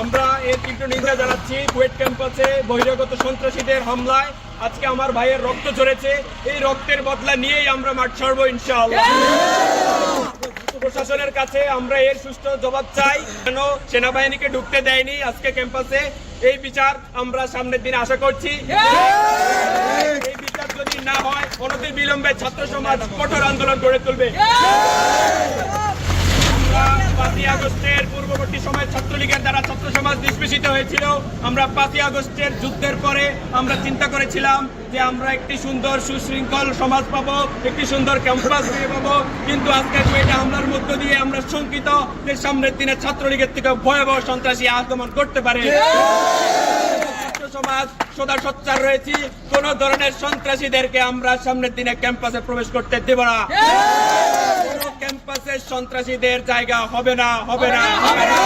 আমরা এর তীব্র নিন্দা জানাচ্ছি কুয়েট ক্যাম্পাসে বহিরাগত সন্ত্রাসীদের হামলায়। আজকে আমার ভাইয়ের রক্ত ঝরেছে। এই রক্তের বদলা নিয়েই আমরা মাঠ ছাড়বো ইনশাআল্লাহ। প্রশাসনের কাছে আমরা এর সুস্থ জবাব চাই। কেন সেনাবাহিনীকে ঢুকতে দেয়নি আজকে ক্যাম্পাসে? এই বিচার আমরা সামনের দিন আশা করছি। এই বিচার যদি না হয় অনতি বিলম্বে ছাত্র সমাজ কঠোর আন্দোলন গড়ে তুলবে। আগস্টের পূর্ববর্তী সময় ছাত্রলীগের দ্বারা ছাত্র সমাজ হয়েছিল। আমরা পাঁচই আগস্টের যুদ্ধের পরে আমরা চিন্তা করেছিলাম যে আমরা একটি সুন্দর সুশৃঙ্খল সমাজ পাবো একটি সুন্দর ক্যাম্পাস ফিরে পাবো। কিন্তু আজকে কুয়েটা হামলার মধ্য দিয়ে আমরা শঙ্কিত যে সামনের দিনে ছাত্রলীগের থেকে ভয়াবহ সন্ত্রাসী আক্রমণ করতে পারে। সমাজ সদা সোচ্চার রয়েছি কোন ধরনের সন্ত্রাসীদেরকে আমরা সামনের দিনে ক্যাম্পাসে প্রবেশ করতে দেব না। ক্যাম্পাসে সন্ত্রাসীদের জায়গা হবে না হবে না হবে না।